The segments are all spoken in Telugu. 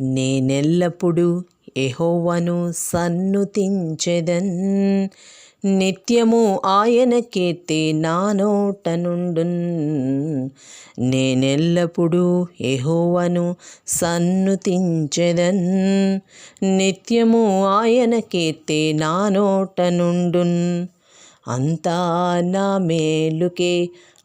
నేనెల్లప్పుడూ ఎహోవను సన్నుతించెదన్. నిత్యము ఆయన కీర్తి నా నోట నుండున్ నేనెల్లప్పుడూ ఎహోవను సన్నుతించెదన్. నిత్యము ఆయన కీర్తి నా నోట నుండున్ అంతా నా మేలుకే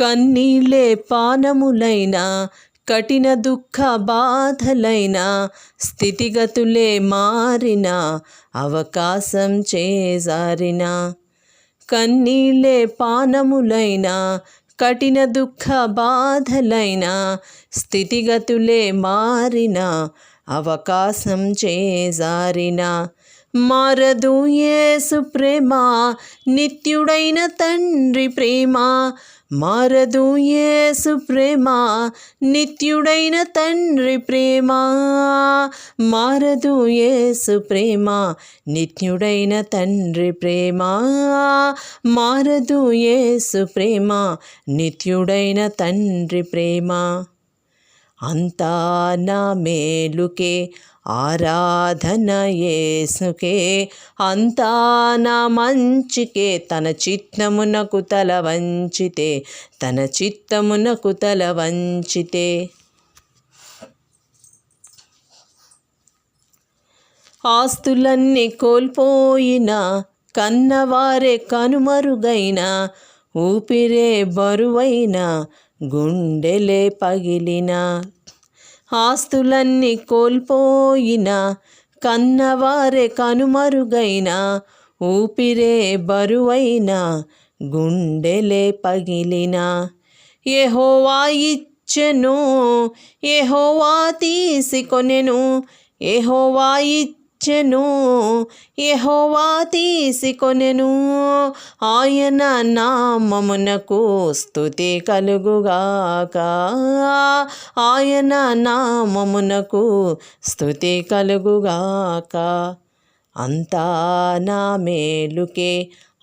కన్నీళ్ళే పానములైన కఠిన దుఃఖ బాధలైన స్థితిగతులే మారిన అవకాశం చేజారిన. కన్నీళ్ళే పానములైన కఠిన దుఃఖ బాధలైన స్థితిగతులే మారిన అవకాశం చేజారిన. మారదు యేసు ప్రేమ నిత్యుడైన తండ్రి ప్రేమ. మారదు యేసు ప్రేమ నిత్యుడైన తండ్రి ప్రేమ. మారదు యేసు ప్రేమ నిత్యుడైన తండ్రి ప్రేమ. మారదు యేసు ప్రేమ నిత్యుడైన తండ్రి ప్రేమ. అంతా నా మేలుకే ఆరాధన యేసుకే అంతా నా మంచికే. తన చిత్తమునకు తల వంచితే తన చిత్తమునకు తల వంచితే. ఆస్తులన్నీ కోల్పోయిన కన్నవారే కనుమరుగైన ఊపిరే బరువైన గుండెలే పగిలిన. ఆస్తులన్నీ కోల్పోయిన కన్నవారే కనుమరుగైన ఊపిరే బరువైన గుండెలే పగిలిన. ఏహోవా ఇచ్చెను ఎహోవా తీసుకొనెను ఏహోవా ఇచ్చెను ఎహోవా తీసుకొనెను. ఆయన నామమునకు స్తుతి కలుగుగాక. ఆయన నామమునకు స్తుతి కలుగుగాక. అంతా నా మేలుకే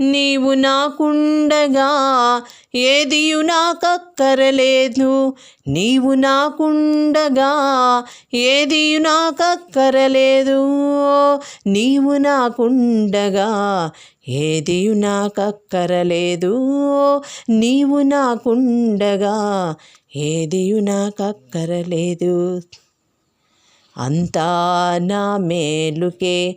నీవు నాకుండగా ఏదియు నాకక్కరలేదు. నీవు నాకుండగా ఏదియు నాకక్కరలేదు. నీవు నాకుండగా ఏదియు నాకక్కరలేదు. నీవు నాకుండగా ఏదియు నాకక్కరలేదు. అంతా నా మేలుకే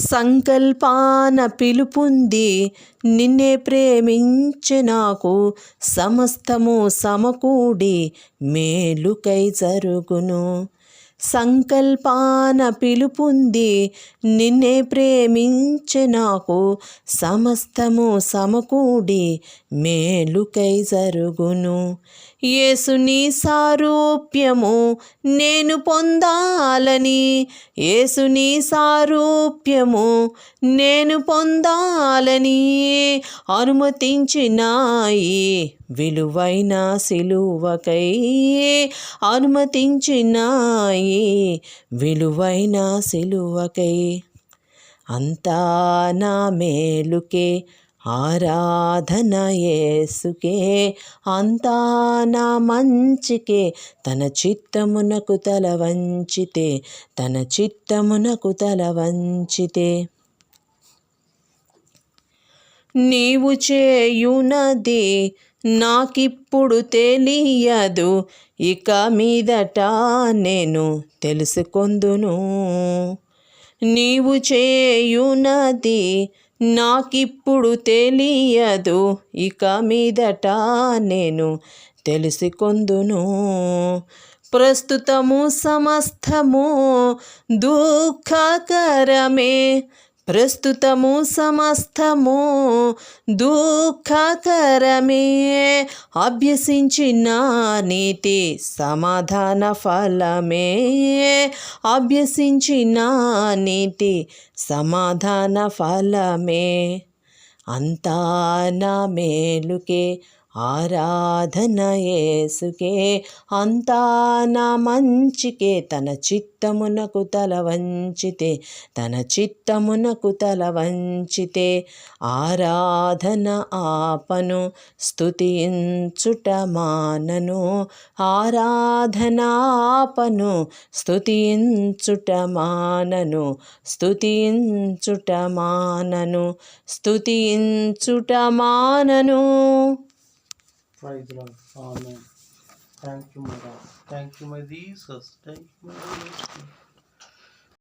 సంకల్పాన పిలుపుంది. నిన్నే ప్రేమించి నాకు సమస్తము సమకూడి మేలుకై జరుగును. సంకల్పాన పిలుపుంది. నిన్నే ప్రేమించే నాకు సమస్తము సమకూడి మేలుకై జరుగును. యేసుని సారూప్యము నేను పొందాలని. యేసుని సారూప్యము నేను పొందాలని అనుమతించినాయి. విలువైన సిలువకై అనుమతించినాయి విలువైన సిలువకై. అంతా నా మేలుకే ఆరాధన యేసుకే. అంతా నా మంచికే తన చిత్తమునకు తల వంచితే తన చిత్తమునకు తల వంచితే. నీవు చేయునది నాకిప్పుడు తెలియదు. ఇక మీదట నేను తెలుసుకొందును. నీవు చేయునది నాకిప్పుడు తెలియదు. ఇక మీదట నేను తెలుసుకొందును. ప్రస్తుతము సమస్తము దుఃఖకరమే. ప్రస్తుతము సమస్తము దుఃఖకరమే అభ్యసించిన నీతి సమాధాన ఫలమే. అభ్యసించిన నీతి సమాధాన ఫలమే. అంతా నా మేలుకే ఆరాధన యేసుకే అంతా నా మంచికే. తన చిత్తమునకు తల వంచితే తన చిత్తమునకు తల వంచితే ఆరాధన ఆపను స్థుతించుట మానను. ఆరాధన ఆపను స్థుతించుట మానను స్థుతించుట మానను స్థుతించుట మానను. Praise the Lord. Amen. Thank you, my God. Thank you, my Jesus. Thank you, my Jesus.